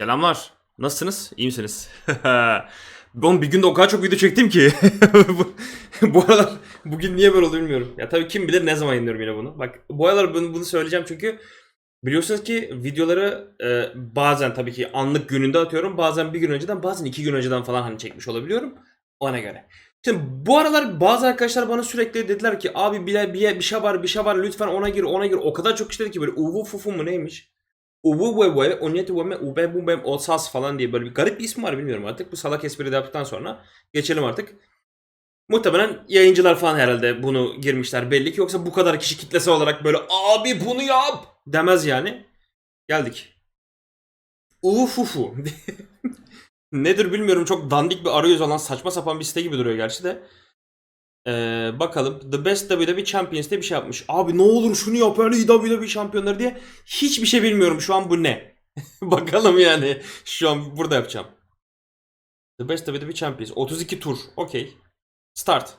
Selamlar. Nasılsınız? İyi misiniz? Oğlum bir günde o kadar çok video çektim ki. bu, bu aralar bugün niye böyle oldu bilmiyorum. Ya tabii kim bilir ne zaman yayınlıyorum yine bunu. Bak bu aralar bunu, bunu söyleyeceğim çünkü biliyorsunuz ki videoları e, bazen tabii ki anlık gününde atıyorum. Bazen bir gün önceden bazen iki gün önceden falan hani çekmiş olabiliyorum. Ona göre. Şimdi bu aralar bazı arkadaşlar bana sürekli dediler ki abi bir, bir, bir şey var bir şey var lütfen ona gir ona gir. O kadar çok işte ki böyle uvu fufu mu neymiş? Uvu ve ve onyeti ve me ube bu bem olsas falan diye böyle bir garip bir ismi var bilmiyorum artık. Bu salak espri de yaptıktan sonra geçelim artık. Muhtemelen yayıncılar falan herhalde bunu girmişler belli ki yoksa bu kadar kişi kitlesi olarak böyle abi bunu yap demez yani. Geldik. Ufufu. Nedir bilmiyorum çok dandik bir arayüz olan saçma sapan bir site gibi duruyor gerçi de. Ee, bakalım. The Best WWE Champions diye bir şey yapmış. Abi ne olur şunu yap öyle WWE şampiyonları diye. Hiçbir şey bilmiyorum şu an bu ne. bakalım yani. Şu an burada yapacağım. The Best WWE Champions. 32 tur. Okey. Start.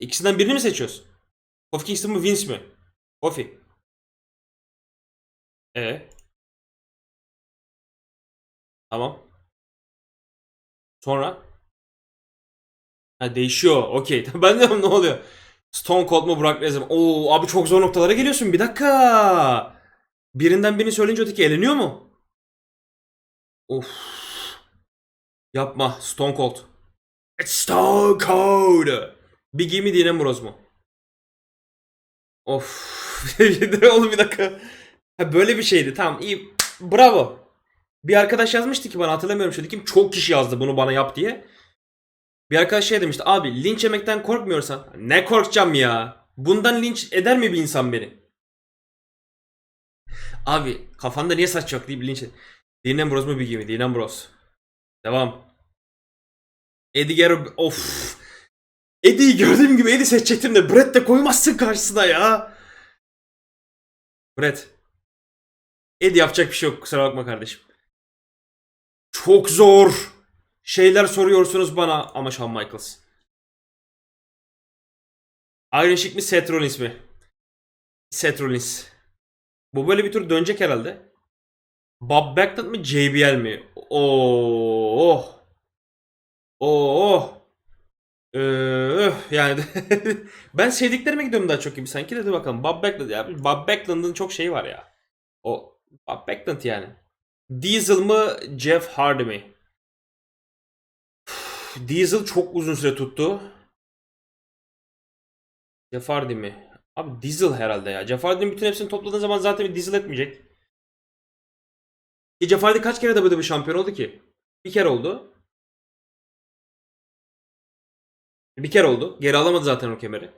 İkisinden birini mi seçiyoruz? Kofi Kingston mı Vince mi? Kofi. E. Tamam. Sonra? Ha değişiyor. Okey. Ben diyorum ne oluyor? Stone Cold mu Brock Lesnar? Oo abi çok zor noktalara geliyorsun. Bir dakika. Birinden birini söyleyince öteki eleniyor mu? Of. Yapma. Stone Cold. It's Stone Cold. Biggie mi Dean Ambrose mu? Of. Oğlum bir dakika. Ha, böyle bir şeydi. Tamam iyi. Bravo. Bir arkadaş yazmıştı ki bana hatırlamıyorum şimdi kim çok kişi yazdı bunu bana yap diye. Bir arkadaş şey demişti abi linç yemekten korkmuyorsan ne korkacağım ya. Bundan linç eder mi bir insan beni? Abi kafanda niye saç yok deyip linç Dean Ambrose mu Biggie mi? Dean Ambrose. Devam. Eddie Guerrero of. Eddie'yi gördüğüm gibi Eddie seçecektim de Brett de koymazsın karşısına ya. Brett. Eddie yapacak bir şey yok kusura bakma kardeşim. Çok zor şeyler soruyorsunuz bana ama Shawn Michaels. Iron Sheik mi Seth Rollins mi? Seth Rollins. Bu böyle bir tur dönecek herhalde. Bob Backlund mı JBL mi? Oh. Oh. Öh, yani ben sevdiklerime gidiyorum daha çok gibi sanki de dur bakalım. Bob Backlund ya. Bob Backlund'ın çok şeyi var ya. O Bob Backlund yani. Diesel mı Jeff Hardy mi? Diesel çok uzun süre tuttu. Jeff Hardy mi? Abi Diesel herhalde ya. Jeff Hardy'nin bütün hepsini topladığın zaman zaten bir Diesel etmeyecek. Jeff Hardy kaç kere WWE şampiyon oldu ki? Bir kere oldu. Bir kere oldu. Geri alamadı zaten o kemeri.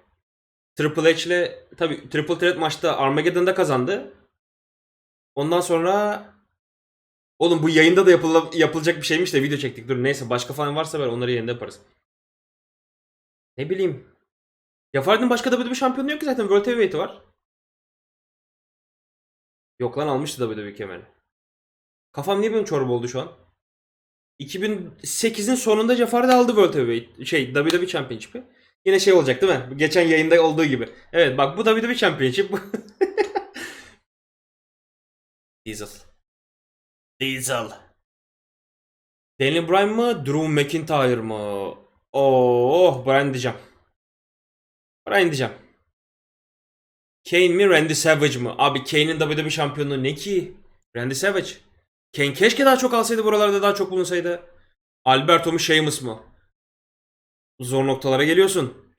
Triple H ile tabi Triple Threat maçta Armageddon'da kazandı. Ondan sonra Oğlum bu yayında da yapıla- yapılacak bir şeymiş de video çektik. Dur neyse başka falan varsa ver onları yayında yaparız. Ne bileyim. Jafard'ın başka WWE şampiyonu yok ki zaten World Heavyweight'i var. Yok lan almıştı WWE kemeri. Kafam niye benim çorba oldu şu an? 2008'in sonunda Jafar aldı World Heavyweight şey WWE Championship'i. Yine şey olacak değil mi? Geçen yayında olduğu gibi. Evet bak bu WWE Championship. Diesel. Diesel. Daniel Bryan mı? Drew McIntyre mı? Oh, Bryan diyeceğim. Bryan diyeceğim. Kane mi? Randy Savage mı? Abi Kane'in WWE şampiyonluğu ne ki? Randy Savage. Kane keşke daha çok alsaydı buralarda daha çok bulunsaydı. Alberto mu Sheamus mu? Zor noktalara geliyorsun.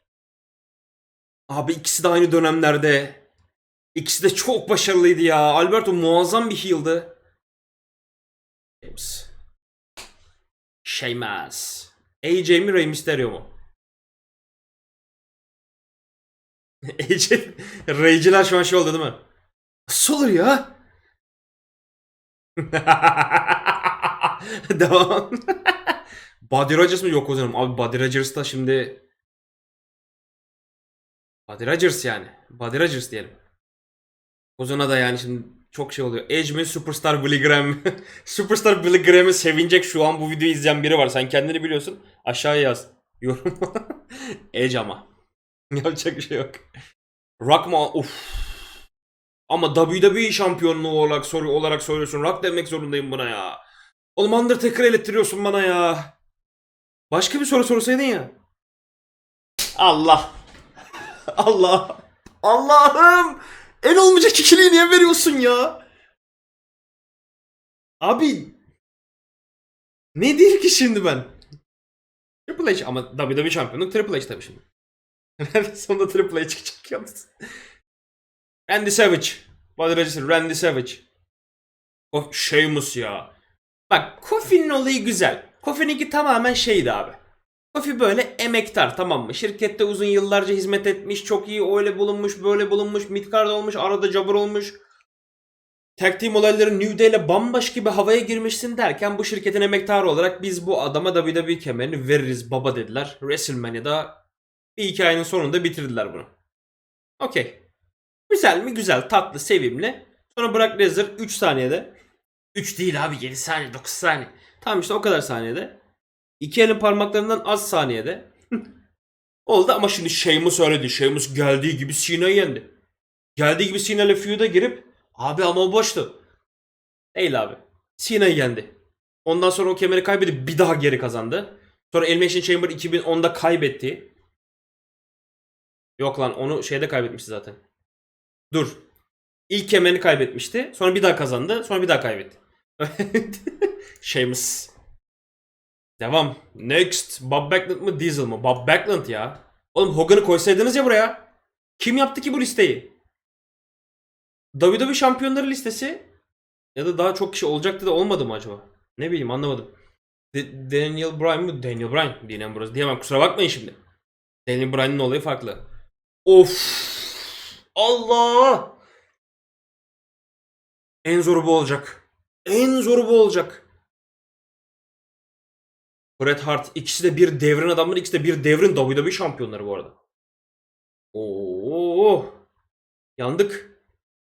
Abi ikisi de aynı dönemlerde. İkisi de çok başarılıydı ya. Alberto muazzam bir heel'dı. James. Sheamus. AJ mi Rey Mysterio mu? AJ Rey'ciler şu an şey oldu değil mi? Nasıl olur ya? Devam. Buddy Rogers mı? Yok o zaman. Abi Buddy Rogers da şimdi... Buddy Rogers yani. Buddy Rogers diyelim. Ozan'a da yani şimdi çok şey oluyor. Edge mi Superstar Billy Graham mi? Superstar Billy Graham'ı sevinecek şu an bu videoyu izleyen biri var. Sen kendini biliyorsun. Aşağıya yaz. Yorum. Edge ama. Yapacak bir şey yok. Rock mu? Uf. Ama WWE şampiyonluğu olarak, soru olarak söylüyorsun. Rock demek zorundayım buna ya. Oğlum Undertaker elettiriyorsun bana ya. Başka bir soru sorsaydın ya. Allah. Allah. Allah'ım. En olmayacak ikiliyi niye veriyorsun ya? Abi. Ne diyeyim ki şimdi ben? Triple H ama WWE şampiyonluk Triple H tabii şimdi. Sonunda Triple H çıkacak yalnız. Randy Savage. Badracısı Randy Savage. O Sheamus ya. Bak Kofi'nin olayı güzel. Kofi'ninki tamamen şeydi abi. Kofi böyle emektar tamam mı? Şirkette uzun yıllarca hizmet etmiş. Çok iyi öyle bulunmuş böyle bulunmuş. Midcard olmuş. Arada jabber olmuş. Tag team olayları New Day ile bambaşka bir havaya girmişsin derken bu şirketin emektarı olarak biz bu adama WWE kemerini veririz baba dediler. WrestleMania'da bir hikayenin sonunda bitirdiler bunu. Okey. Güzel mi? Güzel. Tatlı, sevimli. Sonra Brock Lesnar 3 saniyede. 3 değil abi 7 saniye 9 saniye. Tamam işte o kadar saniyede. İki elin parmaklarından az saniyede. Oldu ama şimdi Sheamus öyle değil. Sheamus geldiği gibi Cena'yı yendi. Geldiği gibi Cena ile feud'a girip abi ama boştu. Değil abi. Cena'yı yendi. Ondan sonra o kemeri kaybedip bir daha geri kazandı. Sonra Elimination Chamber 2010'da kaybetti. Yok lan onu şeyde kaybetmişti zaten. Dur. İlk kemerini kaybetmişti. Sonra bir daha kazandı. Sonra bir daha kaybetti. Sheamus. Devam. Next. Bob Backlund mı Diesel mı? Bob Backlund ya. Oğlum Hogan'ı koysaydınız ya buraya. Kim yaptı ki bu listeyi? WWE şampiyonları listesi ya da daha çok kişi olacaktı da olmadı mı acaba? Ne bileyim anlamadım. D- Daniel Bryan mı? Daniel Bryan. Dean Ambrose diyemem kusura bakmayın şimdi. Daniel Bryan'ın olayı farklı. Of. Allah. En zoru bu olacak. En zoru bu olacak. Bret Hart ikisi de bir devrin adamları, ikisi de bir devrin WWE şampiyonları bu arada. Oo! Yandık.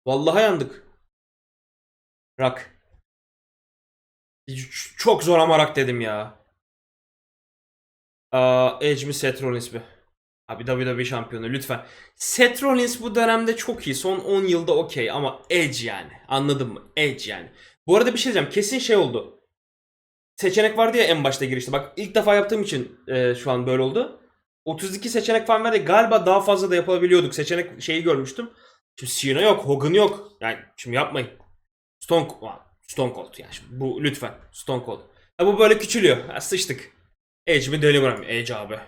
Vallahi yandık. Ç- Çok zor ama Rock dedim ya. Aa, Edge mi Seth Rollins mi? Abi WWE şampiyonu lütfen. Seth Rollins bu dönemde çok iyi. Son 10 yılda okey ama Edge yani. Anladın mı? Edge yani. Bu arada bir şey diyeceğim. Kesin şey oldu. Seçenek vardı ya en başta girişte. Bak ilk defa yaptığım için e, şu an böyle oldu. 32 seçenek falan verdi. Galiba daha fazla da yapabiliyorduk. Seçenek şeyi görmüştüm. Şimdi Cena yok. Hogan yok. Yani şimdi yapmayın. Stone, Stone Cold yani. Bu lütfen. Stone Cold. Ha, bu böyle küçülüyor. Ha, sıçtık. Edge mi Bryan mı? Edge abi.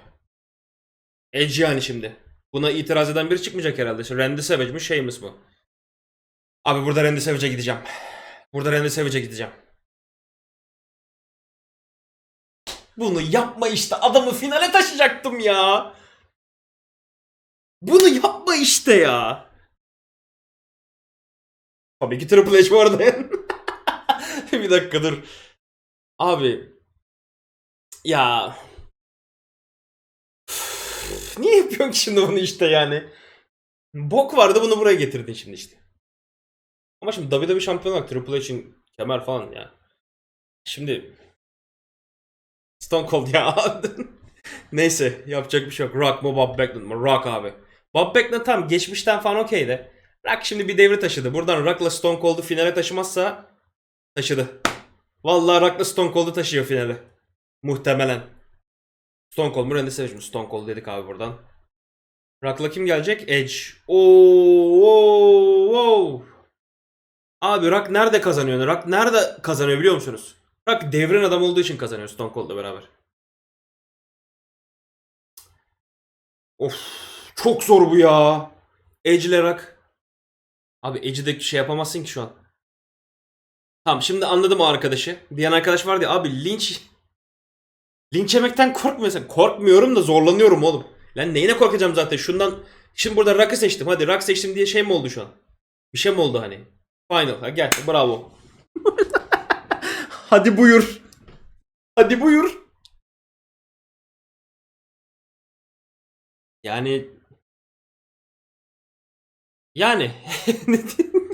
Edge yani şimdi. Buna itiraz eden biri çıkmayacak herhalde. İşte Randy Savage mi Sheamus mu? Abi burada Randy Savage'e gideceğim. Burada Randy Savage'e gideceğim. Bunu yapma işte. Adamı finale taşıyacaktım ya. Bunu yapma işte ya. Tabii ki Triple H bu arada. bir dakika dur. Abi. Ya. Niye yapıyorsun ki şimdi bunu işte yani? Bok vardı bunu buraya getirdin şimdi işte. Ama şimdi WWE şampiyonlar Triple H'in kemer falan ya. Şimdi Stone Cold ya. Neyse yapacak bir şey yok. Rock mu Bob Backlund mu? Rock abi. Bob Backlund tam geçmişten falan okey de. Rock şimdi bir devri taşıdı. Buradan Rock'la Stone Cold'u finale taşımazsa taşıdı. Vallahi Rock'la Stone Cold'u taşıyor finale. Muhtemelen. Stone Cold mu Randy Savage mi? Stone Cold dedik abi buradan. Rock'la kim gelecek? Edge. Oo, oo, oo. Abi Rock nerede kazanıyor? Rock nerede kazanıyor biliyor musunuz? Rock devrin adam olduğu için kazanıyor Stone Cold'la beraber. Of çok zor bu ya. Edge ile Rock. Abi Edge'de şey yapamazsın ki şu an. Tamam şimdi anladım o arkadaşı. Diyen arkadaş vardı ya abi linç linç yemekten korkmuyorsun. Korkmuyorum da zorlanıyorum oğlum. Lan neyine korkacağım zaten şundan. Şimdi burada Rock'ı seçtim. Hadi Rock seçtim diye şey mi oldu şu an? Bir şey mi oldu hani? Final. Ha, gel bravo. Hadi buyur. Hadi buyur. Yani yani ne diyeyim?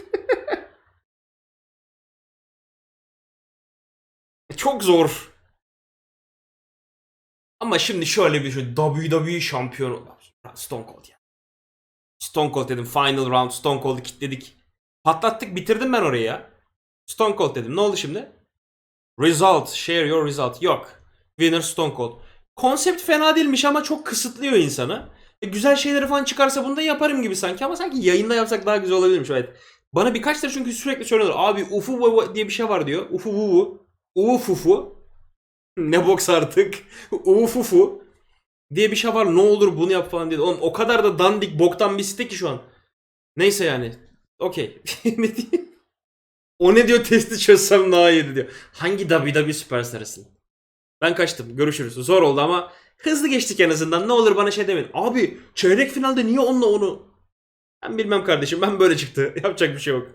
çok zor. Ama şimdi şöyle bir şey WWE şampiyonu Stone Cold ya. Stone Cold dedim final round Stone Cold'u kilitledik. Patlattık bitirdim ben orayı ya. Stone Cold dedim. Ne oldu şimdi? Result. Share your result. Yok. Winner Stone Cold. Konsept fena değilmiş ama çok kısıtlıyor insanı. E, güzel şeyleri falan çıkarsa bunu da yaparım gibi sanki ama sanki yayında yapsak daha güzel olabilirmiş. Evet. Bana birkaç tane çünkü sürekli söylüyorlar. Abi ufu diye bir şey var diyor. Ufu vuvu. Uvu fufu. Ne boks artık. Uvu fufu. Diye bir şey var. Ne olur bunu yap falan diye. Oğlum o kadar da dandik boktan bir site ki şu an. Neyse yani. Okey. O ne diyor testi çözsem daha iyiydi diyor. Hangi WWE süperstarısın? Ben kaçtım. Görüşürüz. Zor oldu ama hızlı geçtik en azından. Ne olur bana şey demeyin. Abi çeyrek finalde niye onunla onu? Ben bilmem kardeşim. Ben böyle çıktı. Yapacak bir şey yok.